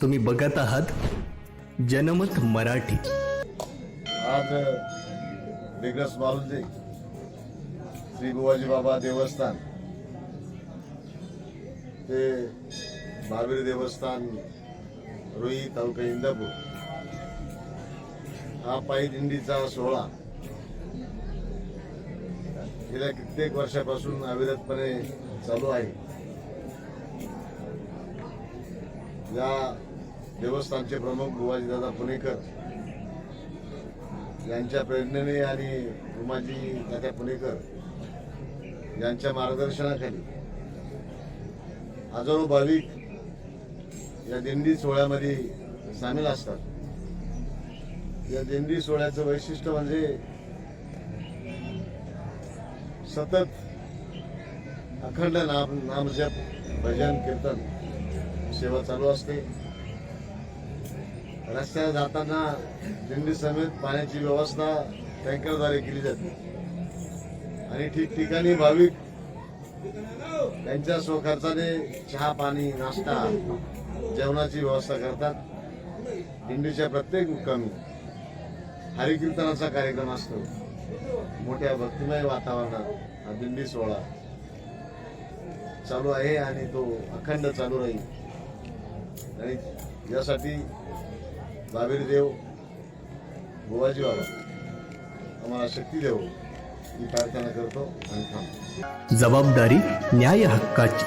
तुम्ही बघत आहात जनमत मराठी. आज दिग्रस मारुती श्री बुवाजी बाबा देवस्थान. ते बावीर देवस्थान रुई तालुका इंदापूर. हा पायी दिंडीचा सोहळा. गेल्या कित्येक वर्षापासून अविरतपणे चालू आहे. या देवस्थानचे प्रमुख गुवाजी दादा पुणेकर यांच्या प्रेरणेने आणि उमाजी दादा पुणेकर यांच्या मार्गदर्शनाखाली हजारो भाविक या दिंडी सोहळ्यामध्ये सामील असतात. या दिंडी सोहळ्याचं वैशिष्ट्य म्हणजे सतत अखंड नाम नामजप भजन कीर्तन सेवा चालू असते. रस्त्याला जाताना दिंडी समेत पाण्याची व्यवस्था टँकरद्वारे केली जाते. आणि ठिकठिकाणी भाविक त्यांच्या स्वखर्चाने चहा पाणी नाश्ता जेवणाची व्यवस्था करतात. दिंडीच्या प्रत्येक मुक्कामी हरिकीर्तनाचा कार्यक्रम असतो. मोठ्या भक्तिमय वातावरणात हा दिंडी सोहळा चालू आहे आणि तो अखंड चालू राहील. आणि यासाठी बाबीर देव गोवाजी बाबा आम्हाला शक्ती देव. ही प्रार्थना करतो आणि थांबतो. जबाबदारी न्याय हक्काची.